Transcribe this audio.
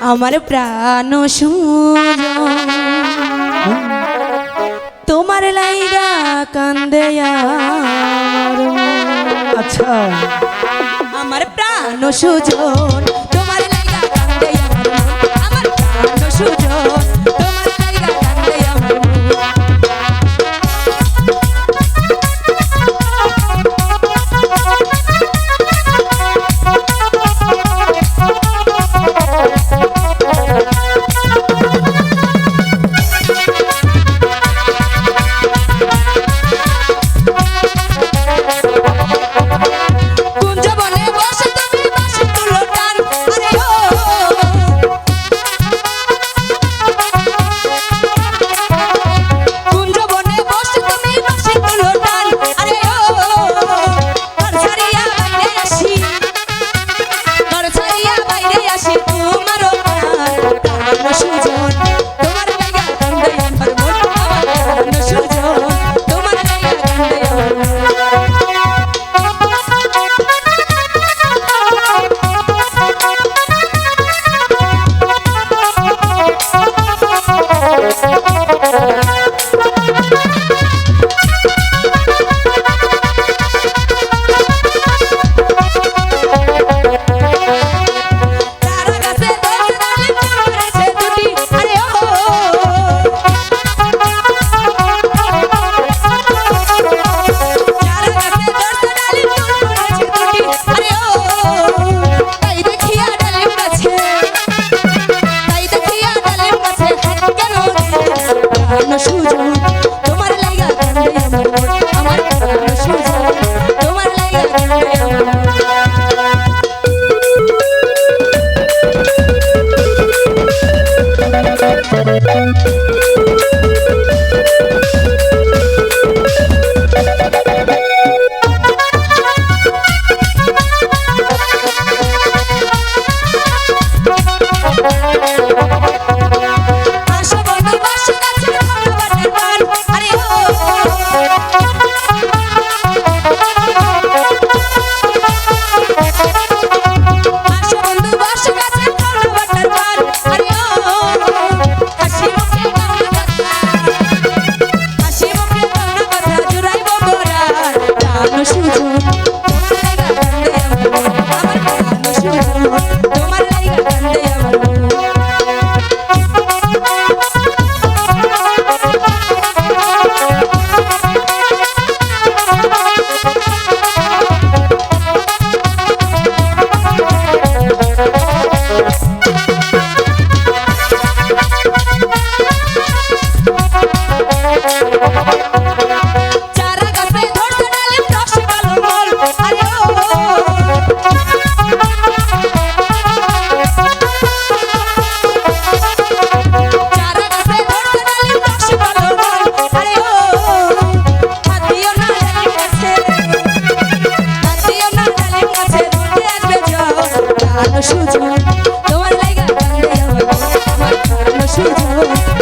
আমার প্রাণ সুর তোমার লাইগা কান্দে আচ্ছা। আমার প্রাণ সুজন সুযোগ তোমার লাগা Thank you.